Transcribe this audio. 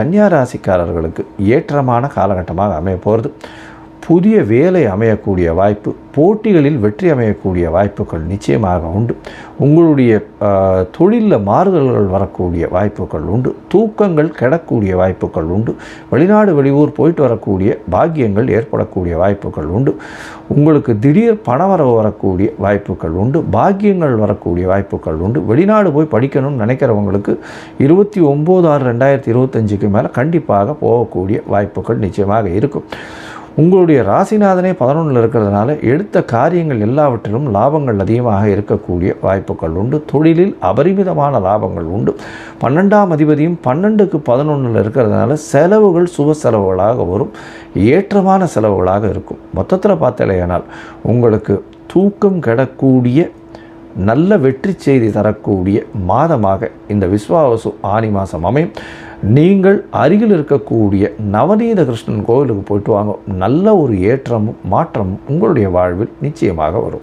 கன்னியா ராசிக்காரர்களுக்கு ஏற்றமான காலகட்டமாக அமைய போகிறது புதிய வேலை அமையக்கூடிய வாய்ப்பு போட்டிகளில் வெற்றி அமையக்கூடிய வாய்ப்புகள் நிச்சயமாக உண்டு. உங்களுடைய தொழிலில் மாறுதல்கள் வரக்கூடிய வாய்ப்புகள் உண்டு. தூக்கங்கள் கிடக்கூடிய வாய்ப்புகள் உண்டு. வெளிநாடு வெளியூர் போயிட்டு வரக்கூடிய பாக்கியங்கள் ஏற்படக்கூடிய வாய்ப்புகள் உண்டு. உங்களுக்கு திடீர் பணவரவு வரக்கூடிய வாய்ப்புகள் உண்டு. பாக்கியங்கள் வரக்கூடிய வாய்ப்புகள் உண்டு. வெளிநாடு போய் படிக்கணும்னு நினைக்கிறவங்களுக்கு இருபத்தி ஒம்பது ஆறு ரெண்டாயிரத்தி இருபத்தஞ்சுக்கு மேலே கண்டிப்பாக போகக்கூடிய வாய்ப்புகள் நிச்சயமாக இருக்கும். உங்களுடைய ராசிநாதனே பதினொன்றில் இருக்கிறதுனால எடுத்த காரியங்கள் எல்லாவற்றிலும் லாபங்கள் அதிகமாக இருக்கக்கூடிய வாய்ப்புகள் உண்டு. தொழிலில் அபரிமிதமான லாபங்கள் உண்டு. பன்னெண்டாம் அதிபதியும் பன்னெண்டுக்கு பதினொன்றில் இருக்கிறதுனால செலவுகள் சுப செலவுகளாக வரும். ஏற்றமான செலவுகளாக இருக்கும். மொத்தத்தில் பார்த்தலையானால் உங்களுக்கு தூக்கம் கெடக்கூடிய நல்ல வெற்றி செய்தி தரக்கூடிய மாதமாக இந்த விஸ்வாவசு ஆனி மாதம் அமையும். நீங்கள் அருகில் இருக்கக்கூடிய நவநீத கிருஷ்ணன் கோவிலுக்கு போயிட்டு வாங்க. நல்ல ஒரு ஏற்றமும் மாற்றமும் உங்களுடைய வாழ்வில் நிச்சயமாக வரும்.